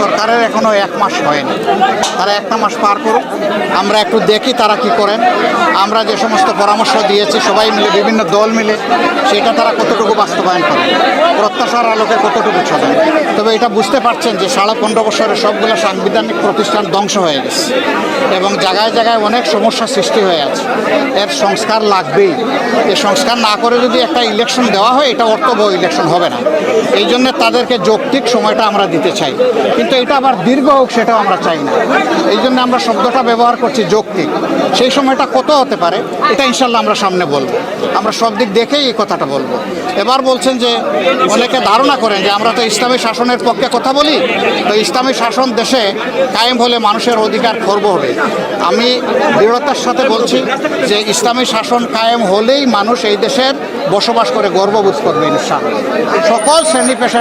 সরকারের এখনও এক মাস হয়নি। তারা একটা মাস পার করুক, আমরা একটু দেখি তারা কি করেন। আমরা যে সমস্ত পরামর্শ দিয়েছি, সবাই মিলে, বিভিন্ন দল মিলে, সেটা তারা কতটুকু বাস্তবায়ন করে প্রত্যাশার আলোকে কতটুকু চলে তবে এটা বুঝতে পারছেন যে সাড়ে পনেরো বছরের সবগুলো সাংবিধানিক প্রতিষ্ঠান ধ্বংস হয়ে গেছে। এবং জায়গায় জায়গায় অনেক সমস্যা সৃষ্টি হয়ে আছে। এর সংস্কার লাগবেই। এই সংস্কার না করে যদি একটা ইলেকশন দেওয়া হয়, এটা অর্থবহ ইলেকশন হবে না। এই জন্য তাদেরকে যৌক্তিক সময়টা আমরা দিতে চাই। কিন্তু এটা আবার দীর্ঘ হোক, সেটাও আমরা চাই না। এই জন্য আমরা শব্দটা ব্যবহার করছি যৌক্তিক। সেই সময়টা কত হতে পারে, এটা ইনশাল্লাহ আমরা সামনে বলব। আমরা সব দিক দেখেই এই কথাটা বলব। এবার বলছেন যে, অনেকে ধারণা করেন যে, আমরা তো ইসলামী শাসনের পক্ষে কথা বলি, তো ইসলামী শাসন দেশে কায়েম হলে মানুষের অধিকার খর্ব হবে। আমি দৃঢ়তার সাথে বলছি যে, ইসলামী শাসন কায়েম হলেই মানুষ এই দেশের বসবাস করে গর্ববোধ করবে ইনশাআল্লাহ সকল শ্রেণি পেশা